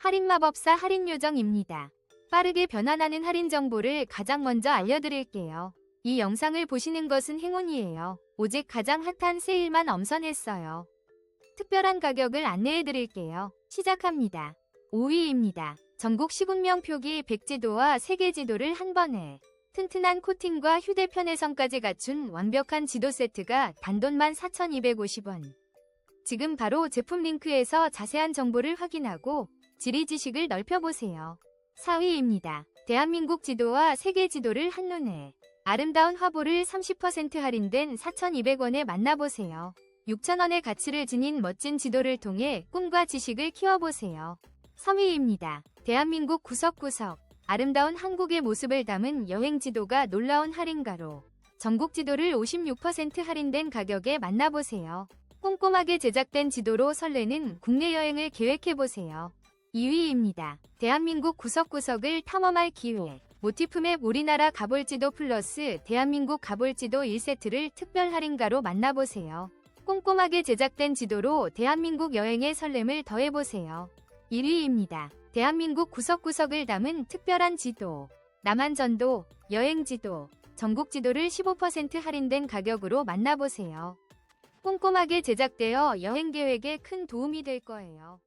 할인마법사 할인요정입니다. 빠르게 변환하는 할인 정보를 가장 먼저 알려드릴게요. 이 영상을 보시는 것은 행운이에요. 오직 가장 핫한 세일만 엄선했어요. 특별한 가격을 안내해드릴게요. 시작합니다. 5위입니다. 전국 시군명 표기 100지도와 세계 지도를 한 번에 튼튼한 코팅과 휴대편해성까지 갖춘 완벽한 지도 세트가 단돈만 4,250원. 지금 바로 제품 링크에서 자세한 정보를 확인하고 지리 지식을 넓혀보세요. 4위입니다. 대한민국 지도와 세계 지도를 한눈에 아름다운 화보를 30% 할인된 4,200원에 만나보세요. 6,000원의 가치를 지닌 멋진 지도를 통해 꿈과 지식을 키워보세요. 3위입니다. 대한민국 구석구석 아름다운 한국의 모습을 담은 여행 지도가 놀라운 할인가로 전국 지도를 56% 할인된 가격에 만나보세요. 꼼꼼하게 제작된 지도로 설레는 국내 여행을 계획해보세요. 2위입니다. 대한민국 구석구석을 탐험할 기회. 모티프맵 우리나라 가볼지도 플러스 대한민국 가볼지도 1세트를 특별 할인가로 만나보세요. 꼼꼼하게 제작된 지도로 대한민국 여행의 설렘을 더해보세요. 1위입니다. 대한민국 구석구석을 담은 특별한 지도. 남한전도, 여행지도, 전국지도를 15% 할인된 가격으로 만나보세요. 꼼꼼하게 제작되어 여행 계획에 큰 도움이 될 거예요.